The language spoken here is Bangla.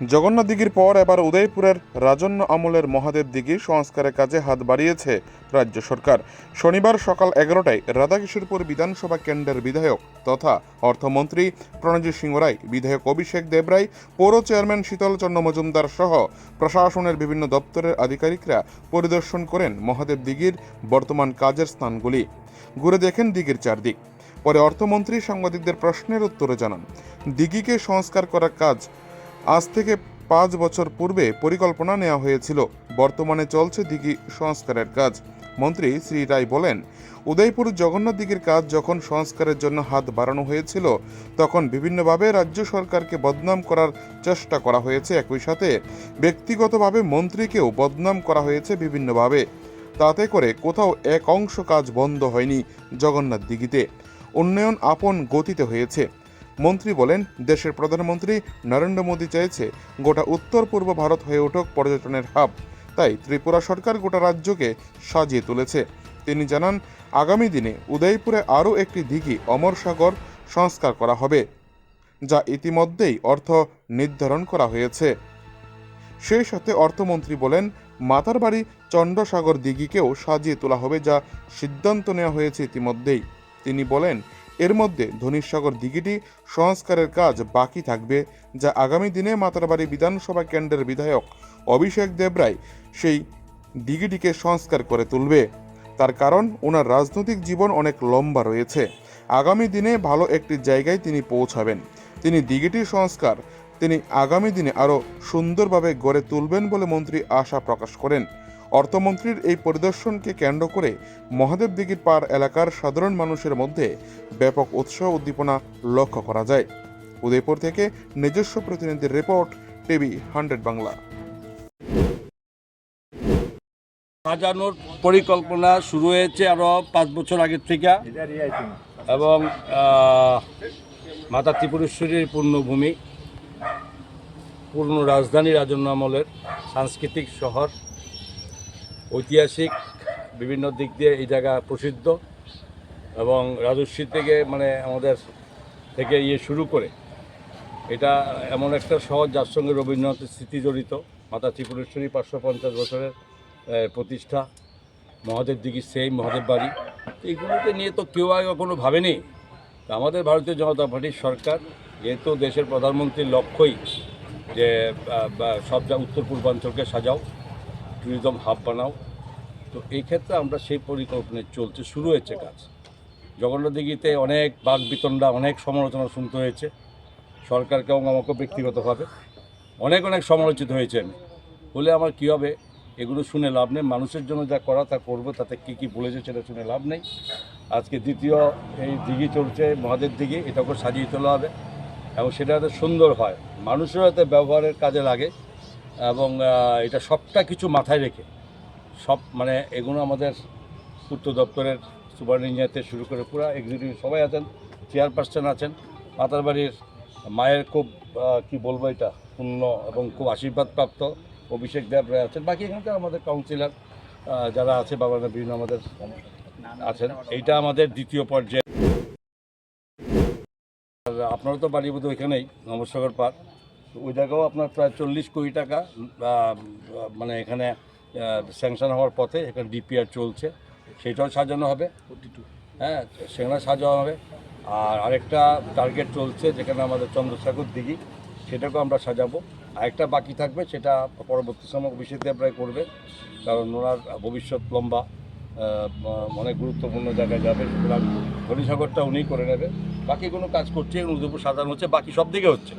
জগন্নাথ দিঘির পর এবার উদয়পুরের রাজন্য আমলের মহাদেব দিঘি সংস্কারের কাজে হাত বাড়িয়েছে রাজ্য সরকার। শনিবার সকাল এগারোটায় রাধাকিশোরপুর বিধানসভা কেন্দ্রের বিধায়ক তথা অর্থমন্ত্রী প্রণজিৎ সিংহ রায়, বিধায়ক অভিষেক দেবরায় পৌর চেয়ারম্যান শীতলচন্দ্র মজুমদার সহ প্রশাসনের বিভিন্ন দপ্তরের আধিকারিকরা পরিদর্শন করেন মহাদেব দিঘির বর্তমান কাজের স্থানগুলি। ঘুরে দেখেন দিঘির চারদিক। পরে অর্থমন্ত্রী সাংবাদিকদের প্রশ্নের উত্তরে জানান, দিঘিকে সংস্কার করার কাজ আজ থেকে পাঁচ বছর পূর্বে পরিকল্পনা নেওয়া হয়েছিল। বর্তমানে চলছে দিঘি সংস্কারের কাজ। মন্ত্রী শ্রী রায় বলেন, উদয়পুর জগন্নাথ দিঘির কাজ যখন সংস্কারের জন্য হাত বাড়ানো হয়েছিল, তখন বিভিন্নভাবে রাজ্য সরকারকে বদনাম করার চেষ্টা করা হয়েছে একই সাথে। ব্যক্তিগতভাবে মন্ত্রীকেও বদনাম করা হয়েছে বিভিন্নভাবে। তাতে করে কোথাও এক অংশ কাজ বন্ধ হয়নি জগন্নাথ দিঘিতে। উন্নয়ন আপন গতিতে হয়েছে। মন্ত্রী বলেন, দেশের প্রধানমন্ত্রী নরেন্দ্র মোদী চাইছে গোটা উত্তর পূর্ব ভারত হয়ে উঠুক পর্যটনের হাব। তাই ত্রিপুরা সরকার গোটা রাজ্যকে সাজিয়ে তুলেছে। তিনি জানান, আগামী দিনে উদয়পুরে আরও একটি দিঘি অমর সাগর সংস্কার করা হবে, যা ইতিমধ্যেই অর্থ নির্ধারণ করা হয়েছে। সেই সাথে অর্থমন্ত্রী বলেন মাতার বাড়ি চণ্ডসাগর দিঘিকেও সাজিয়ে তোলা হবে যা সিদ্ধান্ত নেওয়া হয়েছে ইতিমধ্যেই। তিনি বলেন এর মধ্যে ধনীসাগর দিঘিটি সংস্কারের কাজ বাকি থাকবে, যা আগামী দিনে মাতারবাড়ি বিধানসভা কেন্দ্রের বিধায়ক অভিষেক দেবরায় সেই দিঘিটিকে সংস্কার করে তুলবে। তার কারণ, ওনার রাজনৈতিক জীবন অনেক লম্বা রয়েছে। আগামী দিনে ভালো একটি জায়গায় তিনি পৌঁছাবেন। তিনি দিঘিটির সংস্কার তিনি আগামী দিনে আরও সুন্দরভাবে গড়ে তুলবেন বলে মন্ত্রী আশা প্রকাশ করেন। অর্থমন্ত্রীর এই পরিদর্শনকে কেন্দ্র করে মহাদেব দিঘির পার এলাকার সাধারণ মানুষের মধ্যে ব্যাপক উৎসাহ উদ্দীপনা লক্ষ্য করা যায়। উদয়পুর থেকে নিজস্ব প্রতিনিধির রিপোর্ট, টিভি হান্ড্রেড বাংলা। সাজানোর পরিকল্পনা শুরু হয়েছে আরও পাঁচ বছর আগের থেকে এবং মাতা ত্রিপুরেশ্বরীর পূর্ণভূমি, পূর্ণ রাজধানী রাজন্য আমলের সাংস্কৃতিক শহর। ঐতিহাসিক বিভিন্ন দিক দিয়ে এই জায়গা প্রসিদ্ধ এবং রাজস্বী থেকে মানে আমাদের থেকে ইয়ে শুরু করে এটা এমন একটা শহর যার সঙ্গে রবীন্দ্রনাথের স্মৃতি জড়িত। মাতা ত্রিপুরেশ্বরী পাঁচশো পঞ্চাশ বছরের প্রতিষ্ঠা। মহাদেব দিঘি সেই মহাদেব বাড়ি। এইগুলোকে নিয়ে তো কেউ আগে কখনো ভাবেনি। আমাদের ভারতীয় জনতা পার্টির সরকার, যেহেতু দেশের প্রধানমন্ত্রীর লক্ষ্যই যে সব উত্তর পূর্বাঞ্চলকে সাজাও ট্যুরিজম হাব বানাও। তো এই ক্ষেত্রে আমরা সেই পরিকল্পনায় চলছে, শুরু হয়েছে কাজ। জগন্নাথ দিঘিতে অনেক বাঘ বিতণ্ডা, অনেক সমালোচনা শুনতে হয়েছে। সরকারকে এবং আমাকেও ব্যক্তিগতভাবে অনেক অনেক সমালোচিত হয়েছে আমি। বলে আমার কী হবে? এগুলো শুনে লাভ নেই। মানুষের জন্য যা করা, তা করব, তাতে কী কী বলেছে সেটা শুনে লাভ নেই। আজকে দ্বিতীয় এই দিঘি চলছে, মহাদেব দিঘি, এটাকেও সাজিয়ে তোলা হবে। এবং সেটা যাতে সুন্দর হয়। মানুষের যাতে ব্যবহারের কাজে লাগে এবং এটা সবটা কিছু মাথায় রেখে, সব মানে এগুলো আমাদের পূর্ত দপ্তরের সুপার ইঞ্জিনিয়ার শুরু করে পুরো এক্সিকিউটিভ সবাই আছেন চেয়ারপারসন আছেন মাতার বাড়ির মায়ের খুব কি বলব এটা পূর্ণ এবং খুব আশীর্বাদ প্রাপ্ত অভিষেক দেব রায় আছেন, বাকি এখানকার আমাদের কাউন্সিলর যারা আছে বাবা বিভিন্ন আমাদের আছেন, এইটা আমাদের দ্বিতীয় পর্যায়ে। আপনারা তো বাড়ি বোধ ওইখানেই নমস্কার পার্ক তো ওই জায়গাও আপনার প্রায় চল্লিশ কোটি টাকা মানে এখানে স্যাংশন হওয়ার পথে এখানে ডিপিআর চলছে সেটাও সাজানো হবে। হ্যাঁ সেখানে সাজানো হবে। আর আরেকটা টার্গেট চলছে যেখানে আমাদের চন্দ্রসাগর দিঘি সেটাকেও আমরা সাজাবো। আরেকটা বাকি থাকবে সেটা পরবর্তী সময় অভিষেক দেবরায় করবে কারণ ওনার ভবিষ্যৎ লম্বা অনেক গুরুত্বপূর্ণ জায়গায় যাবে সুতরাং হরিসাগরটা উনিই করে নেবে। বাকি কোনো কাজ করছে উদয়পুর সাজানো হচ্ছে বাকি সব দিকে হচ্ছে।